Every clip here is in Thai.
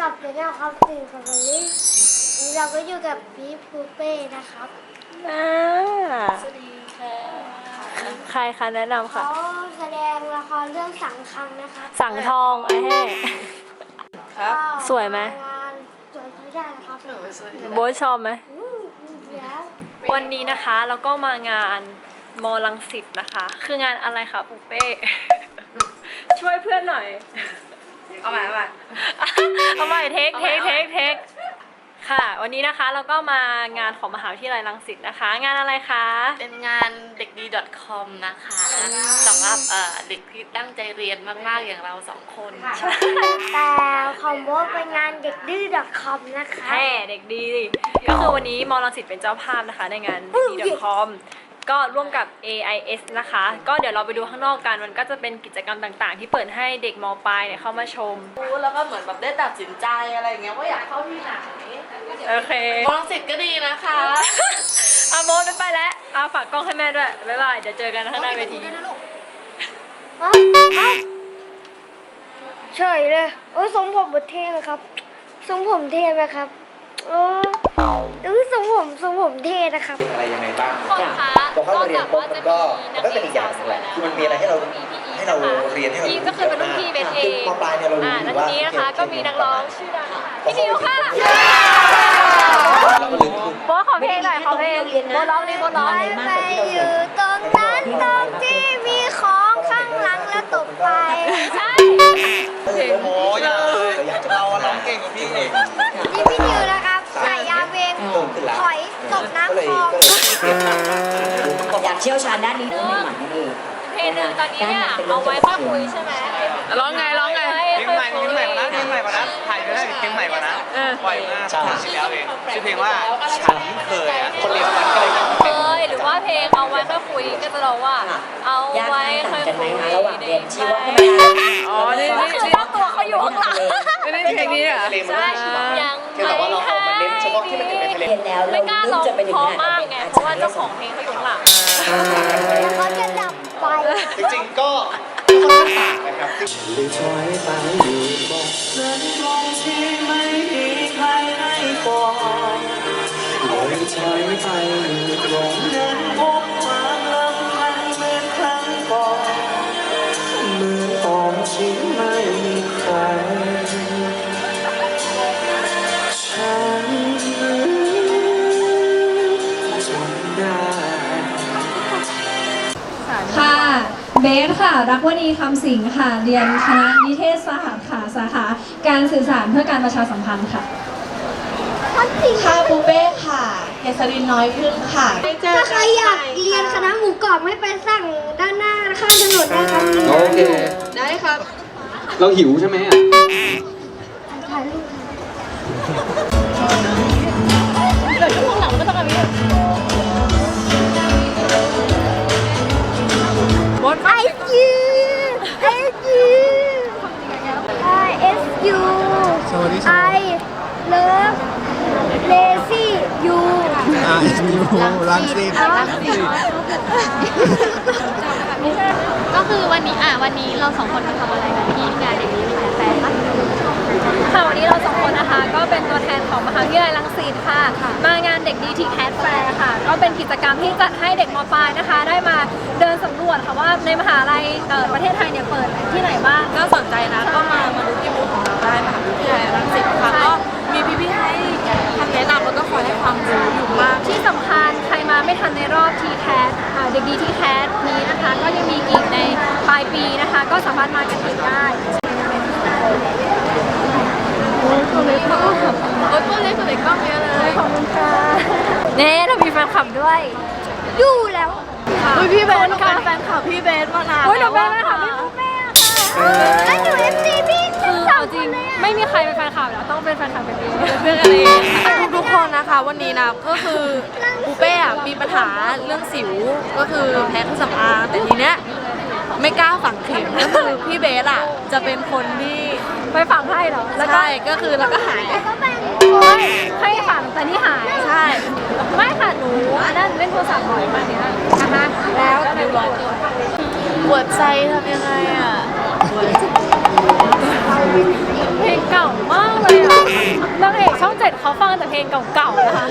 กับเจ้าครับตื่นกับวันนี้เราก็อยู่กับพี่ปูเป้นะครับอ่าใครคะแนะนำค่ะ เขาแสดงละครเรื่องสังคังนะครับสั่งทองไอ้แห่ก็สวยไหม งานสวยใช้ได้นะครับโบ๊ทชอบไหม อืมแล้ววันนี้นะคะเราก็มางานมอลังสิตนะคะ คืองานอะไรคะปุ๊เป้ ช่วยเพื่อนหน่อย เอาใหม่เอาใหม่เอาใหม่เทคเทคเอาใหม่เทคเทคค่ะ วันนี้นะคะเราก็มางานของมหาวิทยาลัยรังสิตนะคะ งานอะไรคะ เป็นงานเด็กดี .com นะคะสำหรับเอ่อเด็กที่ตั้งใจเรียนมากๆอย่างเราสองคนแต่ของโบทเป็นงานเด็กดื้อ .com นะคะ แห่เด็กดีดิก็คือวันนี้มอลังสิตเป็นเจ้าภาพนะคะ ในงาน d c o m ก็ร่วมกับ AIS นะคะ ก็เดี๋ยวเราไปดูข้างนอกกัน มันก็จะเป็นกิจกรรมต่างๆ ที่เปิดให้เด็กมปลายเนี่ยเข้ามาชม รู้แล้วก็เหมือนแบบได้ตัดสินใจอะไรอย่างเงี้ยว่าอยากเข้าที่ไหนโอเคมอลังสิตก็ดีนะคะอาโมดไปแล้วเอาฝากกล้องให้แม่ด้วย บ๊ายบาย เดี๋ยวเจอกันข้างหน้าเวทีเอ้าเอ้าเฉยเลย โอ้ยทรงผมบดเท่เลยครับ ทรงผมเท่ไหมครับ โอ้ ดูทรงผมทรงผมเท่นะครับ อะไรยังไงบ้างคนคะพอเข้ามาเรียนปุ๊บมันก็มันก็เป็นอีกอย่างหนึงแหละคือมันมีอะไรให้เราให้เราเรียนให้เราพี่ก็คือเป็นรุ่นพี่เบนเอคืมปลายเนี่ยเรารู้อ่าอแล้วยู่ทีว่านี้นะคะก็มีนักร้องชื่อดังค่ะพี่นิวค่ะเราก็ลืมลืมโบทขอเพลงหน่อยขอเพลงโบทร้องนี่โบทร้องไปไปอยู่ตรงนั้นตรงที่มีของข้างหลังแล้วตกไป ใช่ โอ้ยอยากจะเราร้องเก่งกว่าพี่เอง นี่พี่นิว น้ำก็เลยคลองก็เลยเก็บตังค์มาอยากเชี่ยวชาญด้านนี้ไม่หมันนั่นเองเพลงหนึ่งตอนนี้เนี่ยเอาไว้ค่อยคุยใช่ไหมร้องไงร้องไงเพลงใหม่เพลงใหม่กว่านั้นเพลงใหม่กว่านั้นถ่ายไปได้เพลงใหม่กว่านั้นปล่อยมาสองปีที่แล้วเองชื่อเพลงว่าฉันเคยอะคนเรียนมันก็เลยเคยหรือว่าเพลงเอาไว้ค่อยคุย ก็จะร้องว่า เอายากไว้ง่ายค่ต่าองยกันไหมคุยคะระหว่างเรียนชีวได้วิทไหมยาอ๋อนี่ก็นี่คือเจ้าตัวเขาอยู่ข้างหลังนี่เพลงนี้อะเพลงมันใช่ไม่ใช่ยังแค่แต่ว่าเราเอามาเน้นเฉพาะที่มันอยู่ในเพลงเรียนแล้วไม่เรากล้าลึร้กองจะไปถึเพงราะขนาดมากเป็นไงอาเพราะจาว่ารย์เจ้าของเพลงเขาอยู่ข้างหลังแล้วเขาจะดับไฟจริงๆก็ค่อนข้างต่างนะครับเลยถอยไปอยู่บอกนั้นตรงที่ไม่มีใครให้บอกเลยถอยไปอยู่ตรง สค่ะ รักวณีคำสิงค่ะ เรียนคณะนิเทศศาสตร์ค่ะ สาขาการสื่อสารเพื่อการประชาสัมพันธ์ค่ะค่ะปูเป้ค่ะเฮสรินน้อยพึ่งค่ะถ้าใครอยากเรียนคณะหมูกรอบไม่ไปสั่งด้านหน้าข้างถนนนะครับโอเค ได้ครับ เราหิวใช่ไหมอะถ่ายรูปไอยูไอยูไอเอสยูสวัสดีคไอรับเลิฟเลซี่ยูอ่าอยู่รังสิตก็คือวันนี้อะวันนี้เราสองคนมาทำอะไรกันที่งานเด็กดีแฟร์คะค่ะวันนี้เราสองคนนะคะ ก็เป็นตัวแทนของมหาวิทยาลัยรังสิตค่ะมางาน เด็กดีทีแคสแฟร์ค่ะ ก็เป็นกิจกรรมที่จัดให้เด็กมปลายนะคะ ได้มาเดินสำรวจค่ะว่าในมหาลัยเอ่อประเทศไทยเนี่ยเปิดที่ไหนบ้างน่าสนใจนะก็มามาดูที่บูธของเราได้มหาวิทยาลัยรังสิตค่ะก็มีพี่ๆให้คำแนะนำแล้วก็คอยให้ความรู้อยู่มาก ที่สำคัญใครมาไม่ทันในรอบ t c a s เด็กดี t c a s นี้นะคะ ก็ยังมีอีกในปลายปีนะคะ ก็สามารถมากันอีกได้ โอ้ยตัวเล็กมากโอ้ยตัวเล็กตัวเล็กกล้องเยอะเลยขอบคุณค่ะเน่เรามีแฟนคลับด้วยอยู่แล้วอุ้ยพี่เบสเราเป็นแฟนคลับพี่เบสมานานโอ้ยแล้เดี๋ยววแม่อะแม่ค่ะพี่ปุ๊กแม่ค่ะแล้วอยู่เอฟซีพี่คือเอาจริง ไม่มีใครเป็นแฟนคลับแล้วต้องเป็นแฟนคลับเป็นเองเพื่อนอะไรทุกๆคนนะคะวันนี้นะก็คือปูเป้อะมีปัญหาเรื่องสิวก็คือแพ้เครื่องสำอางแต่ทีเนี้ยไม่กล้าฝังเข็มก็คือพี่เบสอะ จะเป็นคนที่ไปฝังให้เหรอแล้วก็ใช่ก็คือแล้วก็หายโอ๊ยให้ฝังแต่นี่หายใช่ ไม่ค่ะหนูอันนั้นเล่นโทรศัพท์บ่อยมากเนี่ยนะคะแล้วก็เลยบอกปวดใจทำยังไงอะเพลงเก่ามากเลยอะนางเอกช่องเจ็ดเขาฟังแต่เพลงเก่าๆนะคะ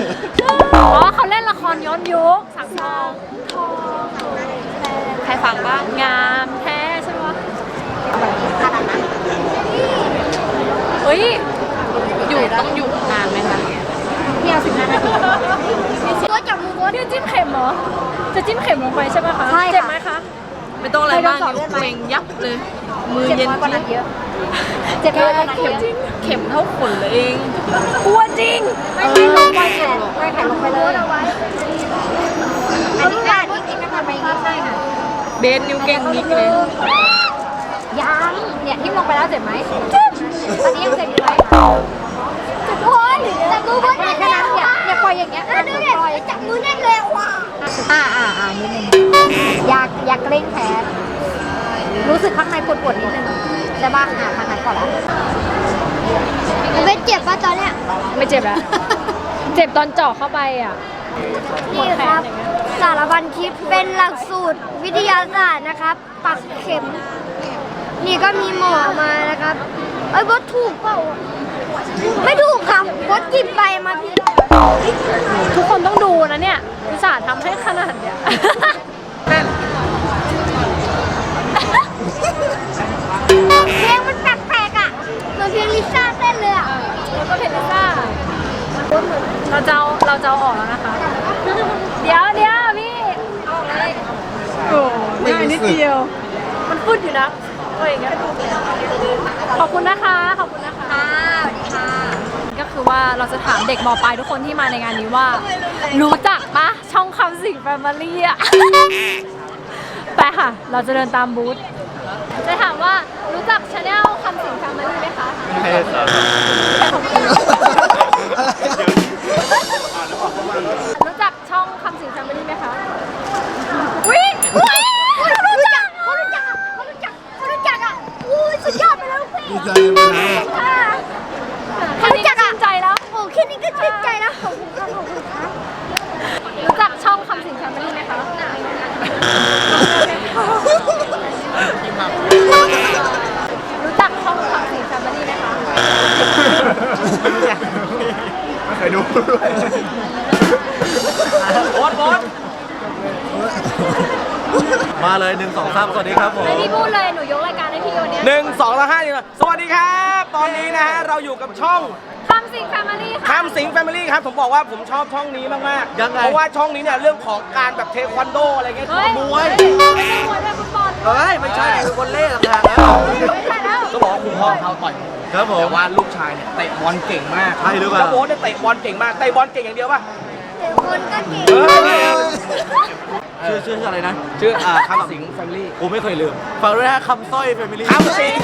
อ๋อเขาเล่นละครย้อนยุคสังทองทองใครฟังบ้างงามแท้ใช่ไหมวะเฮ้ย อยู่ต้องอยู่นานไหมคะตัวจับมือโบ๊ทนี่จิ้มเข็มเหรอ จะจิ้มเข็มลงไปใช่ไหมคะใช่ค่ะ เจ็บไหมคะ ไม่ต้องอะไรมากเคยโดนสอบอยู่เลือดไหมเมงยับเลย มือเย็นกว่านั้นเยอะเจ็บแค่น้อยกว่านั้นเข็มเยอะเข็มเท่าขนเลยเองกลัวจริง ไม่ไม่ลงไปแขนไปแขนลงไปเลยเอาไว้อันนี้การที่กินนะคะไปใช่ค่ะ เบสนิ้วเก่งนิกเลยยั งเนี่ยทิ่มลงไปแล้วเจ็บไหมตอนนี้ยังเจ็บอยู่ไหมเจ็บโอ้ยจับมือโบ๊ทแน่นๆอย่าอย่าปล่อยอย่างเงี้ยดูดิจับมือแน่นเลยว่ะอ่าอ่าอ่านิดนึงอยากอยากเกรงแขนรู้สึกข้างในปวดปวดๆนิดนึงใช่ป่ะอ่าทางนั้นก่อนละเบสเจ็บป่ะตอนเนี้ยไม่เจ็บแล้ว เจ็บตอนเจาะเข้าไปอะนี่ครับ สารพันทิพย์เป็นหลักสูตรวิทยาศาสตร์นะครับ ปักเข็ม นี่ก็มีหมอมานะครับ เอ้ยบดถูกเปล่า ไม่ถูกครับบดจิบใบมาพี่ทุกคนต้องดูนะเนี่ยอุตส่าห์ทำให้ขนาดเนี้ยเพลงมันแปลกๆอะเหมือนเพลงลิซ่าเต้นเลยอะแล้วก็เพนนิซ่าเราจะเอาเราจะเอาออกแล้วนะคะ เดี๋ยวเดี๋ยวพี่เอาออกเลยโอ้ง่ายนิดเดียว มันพูดอยู่นะ โอ้ยอย่างเงี้ยขอบคุณนะคะ ขอบคุณนะคะ สวัสดีค่ะ ก็คือว่าเราจะถามเด็กมปลายทุกคนที่มาในงานนี้ว่า รู้จักปะช่องคำสิงแฟมิลี่อะ ไปค่ะ เราจะเดินตามบูธจะถามว่า มาเลยหนึ่งสองสามสวัสดีครับผมไม่พี่พูดเลยหนูยกรายการให้พี่วันเนี้ยหนึ่งสองแล้วห้าหนึ่งสวัสดีครับ ตอนนี้นะฮะเราอยู่กับช่องคำสิงแฟมิลี่ค่ะ คำสิงแฟมิลี่ครับผมบอกว่าผมชอบช่องนี้มากยังไง เพราะว่าช่องนี้เนี่ยเรื่องของการแบบเทควันโดอะไรเงี้ยเฮ้ยมวยไม่ใช่มวยด้วยฟุตบอลเฮ้ยไม่ใช่คือคนเล่ต่างหากแล้วไม่ใช่แล้วก็บอกว่าคุณพ่อเขาต่อยครับผม แต่ว่าลูกชายเนี่ยเตะบอลเก่งมากใช่หรือเปล่าแล้วโบ๊ทเนี่ยเตะบอลเก่งมากเตะบอลเก่งอย่างเดียวป่ะ แต่คนก็เก่งเออ ชื่อชื่ออะไรนะชื่ออ่าคำสิงแฟมิลี่กูไม่เคยลืมฝากด้วยนะคำสร้อยแฟมิลี่คำสิง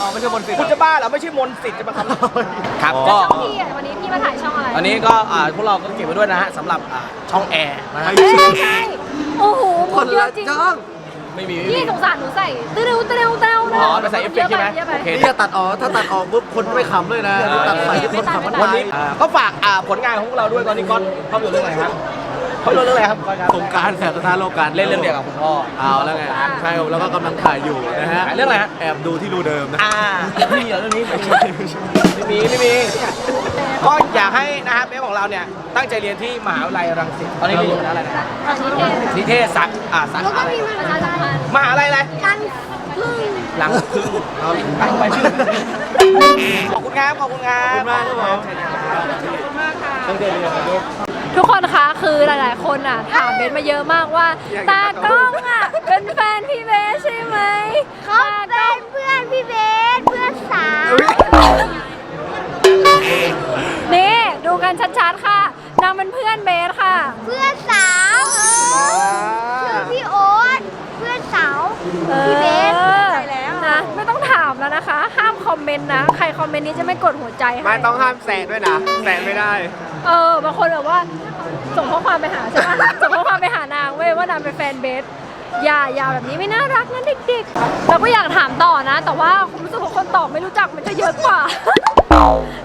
อ๋อไม่ใช่มนต์สิทธิ์คุณจะบ้าเหรอไม่ใช่มนต์สิทธิ์จะมาคำครับอ๋อก็ช่องพี่อะวันนี้พี่มาถ่ายช่องอะไรอันนี้ก็อ่าพวกเราก็เก็บไว้ด้วยนะฮะสำหรับอ่าช่องแอร์นะฮะเอ้ยใช่โอ้โหหคมนดเยละอะจริงจ้องไม่มีไม่พี่มีสงสารหนูใส่เต้วเต้วเต้วอ๋อไปใส่เอฟเฟกต์ใช่ไหมเยอะไปโอเค นี่จะตัดออกถ้าตัดออกปุ๊บคนไม่ขำเลยนะนี่ตัดใส่ที่คนขำมันวันตายนี้อ่าก็ฝากอ่าผลงานของพวกเราด้วยตอนนี้ก็ภาพยนตร์เรื่องอะไรครับ ภาพยนตร์เรื่องอะไรครับสงกรารแสบสะท้านโลกการเล่นเรื่องเดียวกับคุณพ่อเอาแล้วไงใช่ครับแล้วก็กำลังถ่ายอยู่นะฮะถ่ายเรื่องอะไรฮะแอบดูที่ดูเดิมนะอ่าไม่มีเหรอเรื่องนี้ไม่มีไม่มีไม่มีก็อยากให้นะครับเบสของเราเนี่ยตั้งใจเรียนที่มหาวิทยาลัยรังสิตตอนนี้เรียนอยู่คณะอะไรนะครับนิเทศนิเทศศาสตร์อ่าสาแล้วขาก็อะไรมีมาประชาสัมพันธ์มหาอะไรอะไรกันพึ่งหลังพึ่งเอาตั้งไปชื่อขอบคุณครับขอบคุณครับขอบคุณมากครับผมตั้งใจเรียนนะลูก ทุกคนคะคือหลาย ๆ คนอะถามเบสมาเยอะมากว่า ตากล้องอะเป็นแฟนพี่เบสใช่ไหมเขาเป็นเพื่อนพี่เบสเพื่อนสาวนี่ดูกันชัด ๆ ค่ะนางเป็นเพื่อนเบสค่ะ เพื่อนสาวชื่อพี่โอ๊ตเพื่อนสาวพี่เบสเออนะไม่ต้องถามแล้วนะคะ ห้ามคอมเมนต์นะ ใครคอมเมนต์นี้จะไม่กดหัวใจให้ไม่ต้องห้ามแสงด้วยนะแสงไม่ได้ เออบางคนแบบว่า ส่งข้อความไปหาใช่ไหมส่งข้อความไปหานางเว้ยว่านางเป็นแฟนเบสอย่าอย่าแบบนี้ไม่น่ารักนะเด็กๆ เราก็อยากถามต่อนะ แต่ว่าคุณสุขคนตอบไม่รู้จักมันจะเยอะกว่า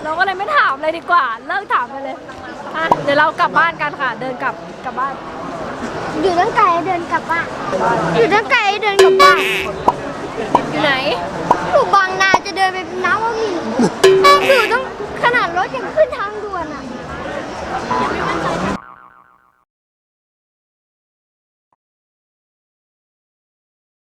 เราก็เลยไม่ถามเลยดีกว่า เลิกถามไปเลยเดี๋ยวเรากลับบ้านกันค่ะ เดินกลับกลับบ้านอยู่ตั้งไกลเดินกลับบ้านอยู่ตั้งไกลเดินกลับบ้านอยู่ไหนอยู่บางนาจะเดินไปน้ำว่ามีอยู่ต้องขนาดรถยังขึ้นทางด่วนอะ